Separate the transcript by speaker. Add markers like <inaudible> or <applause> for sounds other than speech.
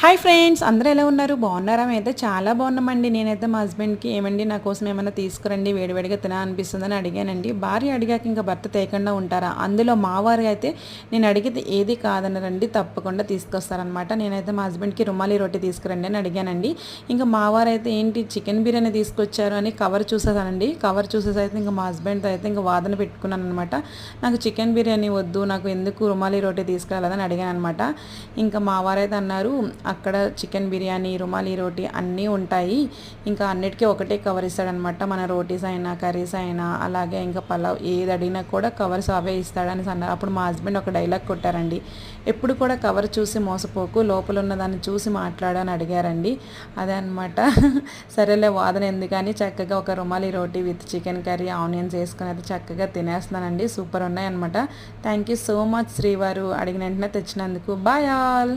Speaker 1: Hi friends అందరూ ఎలా ఉన్నారు? బాగున్నారా? అయితే చాలా బాగున్నామండి. నేనైతే మా హస్బెండ్కి ఏమండి నా కోసం ఏమైనా తీసుకురండి వేడివేడిగా తినా అనిపిస్తుందని అడిగానండి. భార్య అడిగాక ఇంకా భర్త తేకుండా ఉంటారా? అందులో మా వారు అయితే నేను అడిగితే ఏది కాదనరండి తప్పకుండా తీసుకొస్తారనమాట. నేనైతే మా హస్బెండ్కి రుమాలి రొట్టె తీసుకురండి అని అడిగానండి. ఇంకా మా వారు అయితే ఏంటి చికెన్ బిర్యానీ తీసుకొచ్చారు అని కవర్ చూసేసానండి. కవర్ చూసేసి అయితే ఇంకా మా హస్బెండ్తో అయితే ఇంకా వాదన పెట్టుకున్నాను అనమాట నాకు చికెన్ బిర్యానీ వద్దు నాకు ఎందుకు రుమాలి రొట్టె తీసుకురాలేదని అడిగాను అనమాట ఇంకా మా వారైతే అన్నారు అక్కడ చికెన్ బిర్యానీ రుమాలి రోటీ అన్నీ ఉంటాయి. ఇంకా అన్నిటికీ ఒకటే కవర్ ఇస్తాడనమాట మన రోటీస్ అయినా కర్రీస్ అయినా అలాగే ఇంకా పలావ్ ఏది అడిగినా కూడా కవర్స్ అవే ఇస్తాడని అన్నారు అప్పుడు మా హస్బెండ్ ఒక డైలాగ్ కొట్టారండి. ఎప్పుడు కూడా కవర్ చూసి మోసపోకు. లోపల ఉన్న దాన్ని చూసి మాట్లాడని అడిగారండి. అదే అనమాట <laughs> సరేలే వాదన ఎందుకని చక్కగా ఒక rumali roti with chicken curry onions వేసుకుని అయితే చక్కగా తినేస్తున్నానండి. సూపర్ ఉన్నాయన్నమాట థ్యాంక్ యూ సో మచ్ శ్రీవారు. అడిగిన వెంటనే తెచ్చినందుకు. Bye all.